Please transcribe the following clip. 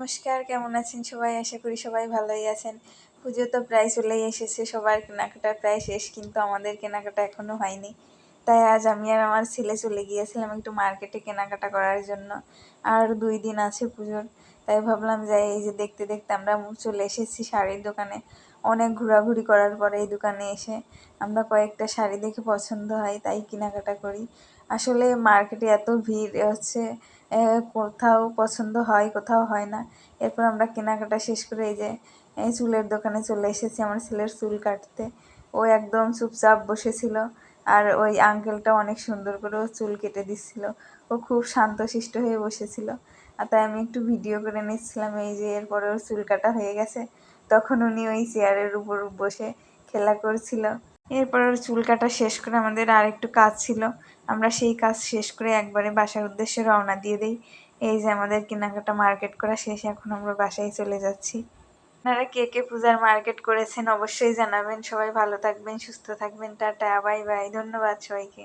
নমস্কার, কেমন আছেন সবাই? আশা করি সবাই ভালোই আছেন। পুজো তো প্রায় চলেই এসেছে, সবার কেনাকাটা প্রায় শেষ, কিন্তু আমাদের কেনাকাটা এখনও হয়নি। তাই আজ আমি আর আমার ছেলে চলে গিয়েছিলাম একটু মার্কেটে কেনাকাটা করার জন্য, আর দুই দিন আছে পুজোর। তাই ভাবলাম যাই, এই যে দেখতে দেখতে আমরা চলে এসেছি শাড়ির দোকানে। অনেক ঘোরাঘুরি করার পরে এই দোকানে এসে আমরা কয়েকটা শাড়ি দেখে পছন্দ হয়, তাই কেনাকাটা করি। আসলে মার্কেটে এত ভিড় হচ্ছে কোথাও পছন্দ হয়, কোথাও হয় না। এরপর আমরা কেনাকাটা শেষ করে এই যে এই চুলের দোকানে চলে এসেছি আমার ছেলের চুল কাটতে। ও একদম চুপচাপ বসেছিল আর ওই আঙ্কেলটা অনেক সুন্দর করে ও চুল কেটে দিচ্ছিল। ও খুব শান্তশিষ্ট হয়ে বসেছিল। আর তাই আমি একটু ভিডিও করে নিচ্ছিলাম, এই যে এরপরে ওর চুল কাটা হয়ে গেছে। তখন উনি ওই চেয়ারের উপর বসে খেলা করছিল। এরপর ওর চুল কাটা শেষ করে আমাদের আর একটু কাজ ছিল। আমরা সেই কাজ শেষ করে একবারে বাসার উদ্দেশ্যে রওনা দিয়ে দিই। এই যে আমাদের কেনাকাটা মার্কেট করা শেষ, এখন আমরা বাসায় চলে যাচ্ছি। আপনারা কে কে পূজার মার্কেট করেছেন অবশ্যই জানাবেন। সবাই ভালো থাকবেন, সুস্থ থাকবেন। Tata, bye bye. ধন্যবাদ সবাইকে।